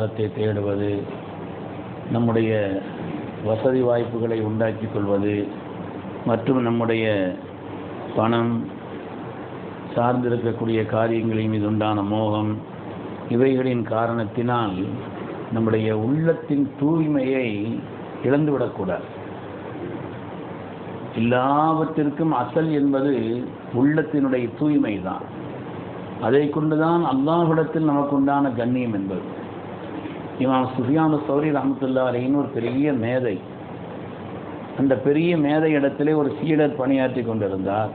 பொருளாதாரத்தை தேடுவது நம்முடைய வசதி வாய்ப்புகளை உண்டாக்கி கொள்வது மற்றும் நம்முடைய பணம் சார்ந்திருக்கக்கூடிய காரியங்களின் மீது உண்டான மோகம் இவைகளின் காரணத்தினால் நம்முடைய உள்ளத்தின் தூய்மையை இழந்துவிடக்கூடாது. எல்லாவற்றிற்கும் அசல் என்பது உள்ளத்தினுடைய தூய்மை தான் அதை கொண்டுதான் அல்லாஹ்விடத்தில் நமக்கு உண்டான கண்ணியம் என்பது. இமாம் சுஃபியானு சௌரி ரஹமத்துல்லா அலைன்னு ஒரு பெரிய மேதை. அந்த பெரிய மேதை இடத்திலே ஒரு சீடர் பணியாற்றி கொண்டிருந்தார்.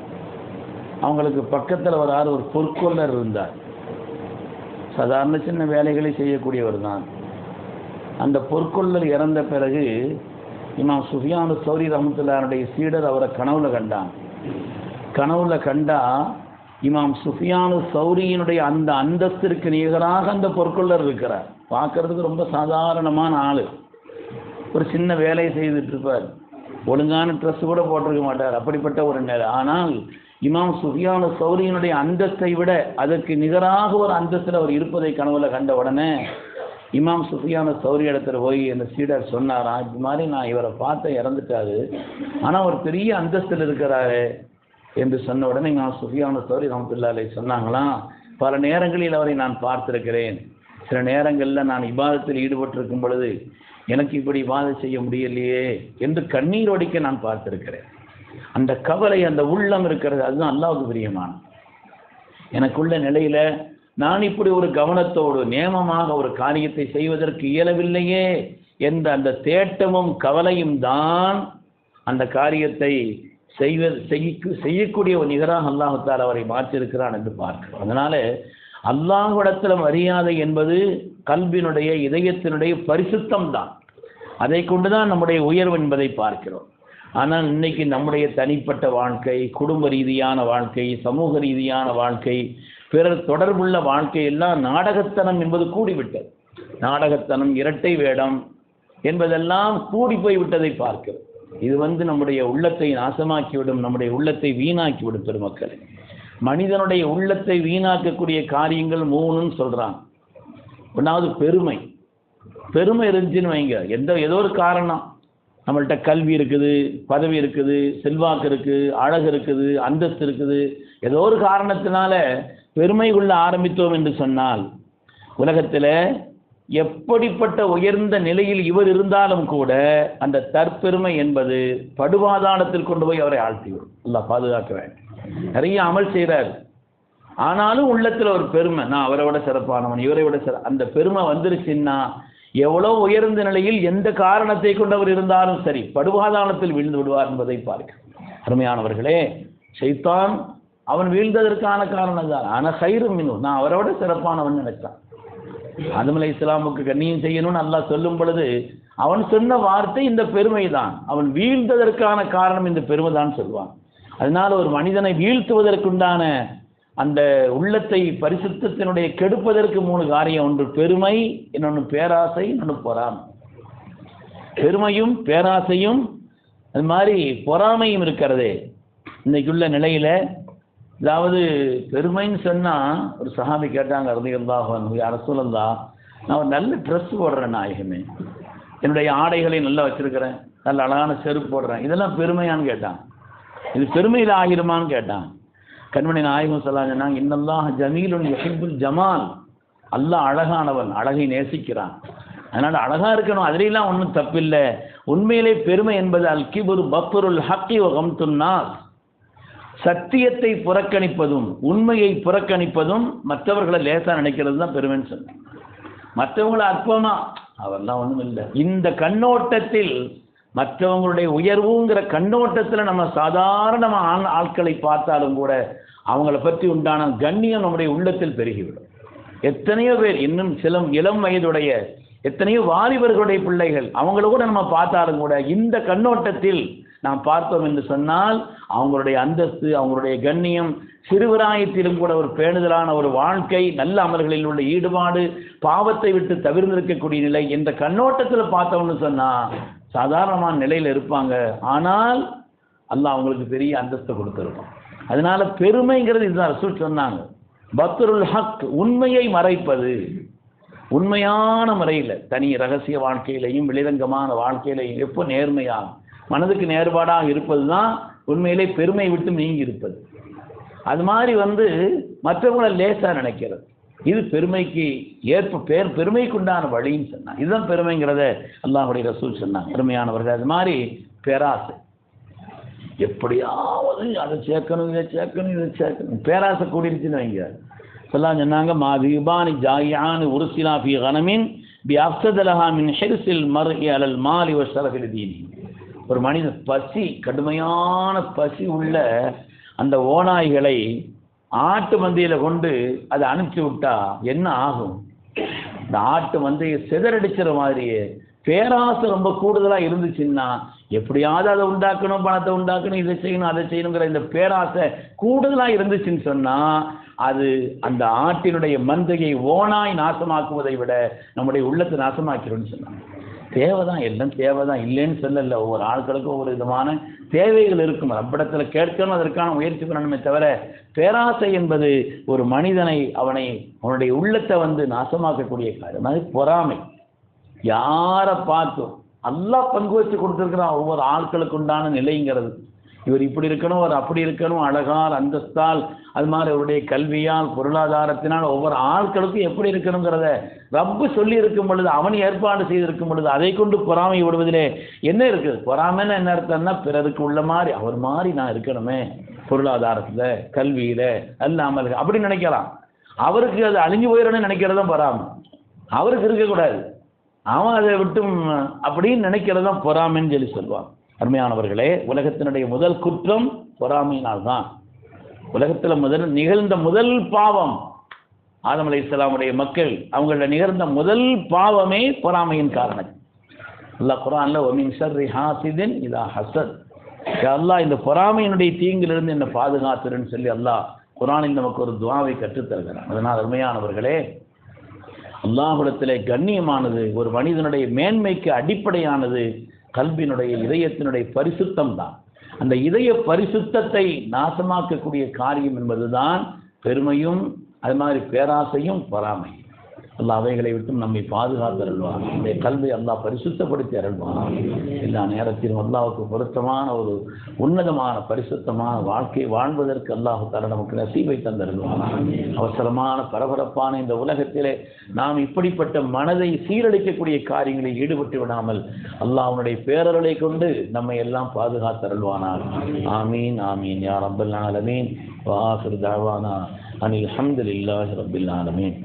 அவங்களுக்கு பக்கத்தில் வராது ஒரு பொற்கொள்ளர் இருந்தார். சாதாரண சின்ன வேலைகளை செய்யக்கூடியவர் தான். அந்த பொற்கொள்ளர் இறந்த பிறகு இமாம் சுஃபியானு சௌரி ரஹமத்துல்லாருடைய சீடர் அவரை கனவுல கண்டான். கனவுல கண்டா இமாம் சுஃபியானு சௌரியினுடைய அந்த அந்தஸ்திற்கு நிகராக அந்த பொற்கொள்ளர் இருக்கிறார். பார்க்கறதுக்கு ரொம்ப சாதாரணமான ஆள். ஒரு சின்ன வேலையை செய்துட்டு இருப்பார். ஒழுங்கான ட்ரெஸ் கூட போட்டிருக்க மாட்டார். அப்படிப்பட்ட ஒரு நேரம் ஆனால் இமாம் சுஃபியானு சௌரியினுடைய அந்தஸ்தை விட அதற்கு நிகராக ஒரு அந்தஸ்தில் அவர் இருப்பதை கனவுல கண்ட உடனே இமாம் சுஃபியான சௌரி இடத்துல போய் அந்த சீடர் சொன்னாராம் இது மாதிரி நான் இவரை பார்த்த இறந்துட்டாரு. ஆனால் அவர் பெரிய அந்தஸ்தில் இருக்கிறாரு. என்று சொன்ன உடனே நான் சுஃபியான சௌரி ரமத்துல்லாலை சொன்னாங்களாம் பல நேரங்களில் அவரை நான் பார்த்திருக்கிறேன். சில நேரங்களில் நான் இபாதத்தில் ஈடுபட்டிருக்கும் பொழுது எனக்கு இப்படி இபாதம் செய்ய முடியலையே என்று கண்ணீர் ஒடிக்க நான் பார்த்திருக்கிறேன். அந்த கவலை அந்த உள்ளம் இருக்கிறது அதுதான் அல்லாவுக்கு பிரியமான எனக்குள்ள நிலையில நான் இப்படி ஒரு கவனத்தோடு நேமமாக ஒரு காரியத்தை செய்வதற்கு இயலவில்லையே என்ற அந்த தேட்டமும் கவலையும் தான் அந்த காரியத்தை செய்வது செய்ய செய்யக்கூடிய ஒரு நிகராக அல்லாஹால் அவரை மாற்றிருக்கிறான் என்று பார்க்கிறோம். அதனால அல்லாஹ்விடத்தில் மரியாதை என்பது கல்வினுடைய இதயத்தினுடைய பரிசுத்தம் தான் அதை கொண்டு தான் நம்முடைய உயர்வு என்பதை பார்க்கிறோம். ஆனால் இன்னைக்கு நம்முடைய தனிப்பட்ட வாழ்க்கை குடும்ப ரீதியான வாழ்க்கை சமூக ரீதியான வாழ்க்கை பிறர் தொடர்புள்ள வாழ்க்கையெல்லாம் நாடகத்தனம் என்பது கூடிவிட்டது. நாடகத்தனம் இரட்டை வேடம் என்பதெல்லாம் கூடி போய்விட்டதை பார்க்கிறோம். இது வந்து நம்முடைய உள்ளத்தை நாசமாக்கிவிடும் நம்முடைய உள்ளத்தை வீணாக்கிவிடும் பெருமக்கள். மனிதனுடைய உள்ளத்தை வீணாக்கக்கூடிய காரியங்கள் மூணுன்னு சொல்கிறாங்க ஒன்றாவது பெருமை. பெருமை இருந்துச்சுன்னு வைங்க. எந்த ஏதோ ஒரு காரணம். நம்மள்கிட்ட கல்வி இருக்குது பதவி இருக்குது செல்வாக்கு இருக்குது அழகு இருக்குது அந்தஸ்து இருக்குது. ஏதோ ஒரு காரணத்தினால பெருமை கொள்ள ஆரம்பித்தோம் என்று சொன்னால் உலகத்தில் எப்படிப்பட்ட உயர்ந்த நிலையில் இவர் இருந்தாலும் கூட அந்த தற்பெருமை என்பது படுவாதானத்தில் கொண்டு போய் அவரை ஆழ்த்திவிடும். நல்லா பாதுகாக்க வேண்டும் நிறைய அமல் செய்கிறார். ஆனாலும் உள்ளத்தில் ஒரு பெருமை நான் அவரை விட சிறப்பானவன் இவரை விட சிற அந்த பெருமை வந்துருச்சுன்னா எவ்வளோ உயர்ந்த நிலையில் எந்த காரணத்தை கொண்டவர் இருந்தாலும் சரி படுபாதாளத்தில் வீழ்ந்து விடுவார் என்பதை பார்க்க அருமையானவர்களே செய்தான் அவன் வீழ்ந்ததற்கான காரணம் தான் ஆனால் சைரும் நான் அவரை விட சிறப்பானவன் நினைத்தான் ஆதம் இஸ்லாமுக்கு கண்ணியம் செய்யணும்னு அல்லாஹ் சொல்லும் பொழுது அவன் சொன்ன வார்த்தை இந்த பெருமை தான் அவன் வீழ்ந்ததற்கான காரணம் இந்த பெருமை தான் சொல்வான் அதனால ஒரு மனிதனை வீழ்த்துவதற்குண்டான அந்த உள்ளத்தை பரிசுத்தத்தினுடைய கெடுப்பதற்கு மூணு காரியம் ஒன்று பெருமை இன்னொன்று பேராசை இன்னொன்று பொறாமை. பெருமையும் பேராசையும் அது மாதிரி பொறாமையும் இருக்கிறது. இன்னைக்குள்ள நிலையில அதாவது பெருமைன்னு சொன்னால் ஒரு சஹாபி கேட்டாங்க ரதிகல்லாஹன் யார சொல்லந்தா நான் ஒரு நல்ல ட்ரெஸ் போடுறேன் நாயகமே. என்னுடைய ஆடைகளை நல்லா வச்சுருக்கிறேன். நல்ல அழகான செருப்பு போடுறேன். இதெல்லாம் பெருமையான்னு கேட்டான். இது பெருமையில் ஆகிருமான்னு கேட்டான். கண்மணி நாயகம் சொல்லா சொன்னாங்க இன்னெல்லாம் ஜமீலுன் யஹிபுல் ஜமால். அல்லாஹ் அழகானவன் அழகை நேசிக்கிறான். அதனால் அழகாக இருக்கணும் அதுலெல்லாம் ஒன்றும் தப்பில்லை. உண்மையிலே பெருமை என்பது அல் கிபுர் பக்ருல் ஹக்கி வகம்துன் நாஸ். சத்தியத்தை புறக்கணிப்பதும் உண்மையை புறக்கணிப்பதும் மற்றவர்களை லேசாக நினைக்கிறது தான் பெருமைன்னு சொன்னேன். மற்றவங்களை அற்பமா அவரெல்லாம் ஒன்றும் இல்லை. இந்த கண்ணோட்டத்தில் மற்றவங்களுடைய உயர்வுங்கிற கண்ணோட்டத்தில் நம்ம சாதாரணமாக ஆண் ஆட்களை பார்த்தாலும் கூட அவங்கள பற்றி உண்டான கண்ணியம் நம்முடைய உள்ளத்தில் பெருகிவிடும். எத்தனையோ பேர் இன்னும் சில இளம் வயதுடைய எத்தனையோ வாலிபர்களுடைய பிள்ளைகள் அவங்கள கூட நம்ம பார்த்தாலும் கூட இந்த கண்ணோட்டத்தில் நாம் பார்த்தோம் என்று சொன்னால் அவங்களுடைய அந்தஸ்து அவங்களுடைய கண்ணியம் சிறுவராயத்திலும் கூட ஒரு பேணுதலான ஒரு வாழ்க்கை நல்ல அமல்களில் உள்ள ஈடுபாடு பாவத்தை விட்டு தவிர்ந்திருக்கக்கூடிய நிலை இந்த கண்ணோட்டத்தில் பார்த்தோம்னு சொன்னால் சாதாரணமான நிலையில் இருப்பாங்க. ஆனால் அல்லாஹ் அவங்களுக்கு பெரிய அந்தஸ்து கொடுத்துருக்கும் அதனால பெருமைங்கிறது இதுதான் ரசூல் சொன்னாங்க. பத்ருல் ஹக் உண்மையை மறைப்பது. உண்மையான முறையில் தனி ரகசிய வாழ்க்கையிலையும் வெளிரங்கமான வாழ்க்கையிலையும் எப்போ நேர்மையாகும்? மனதுக்கு நேர்பாடாக இருப்பது தான் உண்மையிலே பெருமை விட்டு நீங்கி இருப்பது அது மாதிரி வந்து மற்றவங்களை லேசாக நினைக்கிறது. இது பெருமைக்கு ஏற்ப பேர் பெருமைக்குண்டான வழின்னு சொன்னாங்க இதுதான் பெருமைங்கிறத அல்லாஹுடைய ரசூல் சொன்னாங்க. பெருமையானவர்கள் அது மாதிரி பேராசை. எப்படியாவது அதை சேர்க்கணும் இதை சேர்க்கணும் இதை சேர்க்கணும். பேராசை கூடிருச்சுன்னு வைங்க. சொல்லாம் சொன்னாங்க மா தீபானி ஜாயானு உருசிலா பி கனமின் பி அப்சதலஹா மின் ஹெரிசில் மர்ஹி அலல் மாலி வஷரஃபில் தீனி ஒரு மனித பசி கடுமையான பசி உள்ள அந்த ஓநாய்களை ஆட்டு மந்தையில் கொண்டு அதை அனுப்பிச்சு விட்டா என்ன ஆகும்? இந்த ஆட்டு மந்தையை சிதறடிச்சிற மாதிரியே பேராசை ரொம்ப கூடுதலாக இருந்துச்சுன்னா எப்படியாவது அதை உண்டாக்கணும் பணத்தை உண்டாக்கணும் இதை செய்யணும் அதை செய்யணுங்கிற இந்த பேராசை கூடுதலாக இருந்துச்சுன்னு சொன்னால் அது அந்த ஆட்டினுடைய மந்தையை ஓனாய் நாசமாக்குவதை விட நம்முடைய உள்ளத்தை நாசமாக்கிறோன்னு சொன்னாங்க. தேவை தான் எல்லாம் தேவை தான் இல்லைன்னு சொல்லல. ஒவ்வொரு ஆட்களுக்கும் ஒவ்வொரு விதமான தேவைகள் இருக்கும். ரப்பிடத்தில் கேட்கணும் அதற்கான முயற்சி பண்ணணுமே தவிர பேராசை என்பது ஒரு மனிதனை அவனை அவனுடைய உள்ளத்தை வந்து நாசமாக்கக்கூடிய காரியம். அது பொறாமை. யாரை பார்த்தும் அல்லாஹ் பங்கு வச்சு கொடுத்துருக்கிறான். ஒவ்வொரு ஆட்களுக்கு உண்டான நிலைங்கிறது. இவர் இப்படி இருக்கணும் அவர் அப்படி இருக்கணும் அழகால் அந்தஸ்தால் அது மாதிரி அவருடைய கல்வியால் பொருளாதாரத்தினால் ஒவ்வொரு ஆட்களுக்கும் எப்படி இருக்கணுங்கிறத ரப்பு சொல்லி இருக்கும் பொழுது அவன் ஏற்பாடு செய்திருக்கும் பொழுது அதை கொண்டு பொறாமை விடுவதிலே என்ன இருக்குது? பொறாமைன்னு என்ன அர்த்தம்னா பிறருக்கு உள்ள மாதிரி அவர் மாதிரி நான் இருக்கணுமே பொருளாதாரத்தில் கல்வியில் அல்லாமல் அப்படி நினைக்கலாம். அவருக்கு அது அழிஞ்சு போயிடணும்னு நினைக்கிறதும் பொறாமை. அவருக்கு இருக்கக்கூடாது. அவன் அதை விட்டும் அப்படின்னு நினைக்கிறதான் பொறாமைன்னு சொல்லி சொல்லுவான் அருமையானவர்களே உலகத்தினுடைய முதல் குற்றம் பொறாமையினால் தான் உலகத்தில் முதல் நிகழ்ந்த முதல் பாவம் ஆதம் அலை இஸ்லாமுடைய மக்கள் அவங்கள நிகழ்ந்த முதல் பாவமே பொறாமையின் காரணம். அல்லாஹ் குரான்ல ஒமின் சர் ஹாசிதின் இதா ஹசத் அல்லாஹ் இந்த பொறாமையினுடைய தீங்கிலிருந்து என்னை பாதுகாத்துருன்னு சொல்லி அல்லாஹ் குரானில் நமக்கு ஒரு துவாவை கற்றுத்தருகிறான் அதனால் அருமையானவர்களே அல்லாஹுடத்திலே கண்ணியமானது ஒரு மனிதனுடைய மேன்மைக்கு அடிப்படையானது கல்வியினுடைய இதயத்தினுடைய பரிசுத்தம் தான் அந்த இதய பரிசுத்தத்தை நாசமாக்கக்கூடிய காரியம் என்பதுதான் பெருமையும் அது மாதிரி பேராசையும் பொறாமையும். அல்லாஹ் அவைகளை விட்டும் நம்மை பாதுகாத்து அருள்வான். நம்முடைய கல்வி அல்லாஹ் பரிசுத்தப்படுத்தி அருள்வான். எல்லா நேரத்திலும் அல்லாவுக்கு பொருத்தமான ஒரு உன்னதமான பரிசுத்தமான வாழ்க்கை வாழ்வதற்கு அல்லாஹு தர நமக்கு நசீவை தந்தருள்வான். அவசரமான பரபரப்பான இந்த உலகத்திலே நாம் இப்படிப்பட்ட மனதை சீரழிக்கக்கூடிய காரியங்களில் ஈடுபட்டு விடாமல் அல்லாஹனுடைய அவனுடைய பேரருளை கொண்டு நம்மை எல்லாம் பாதுகாத்து அருள்வானார் ஆமீன் ஆமீன். யார் ரப்பல் ஆலமீன். வாஹிர் தாவானா. அனில் அல்ஹம்துலில்லாஹி ரப்பில் ஆலமீன்.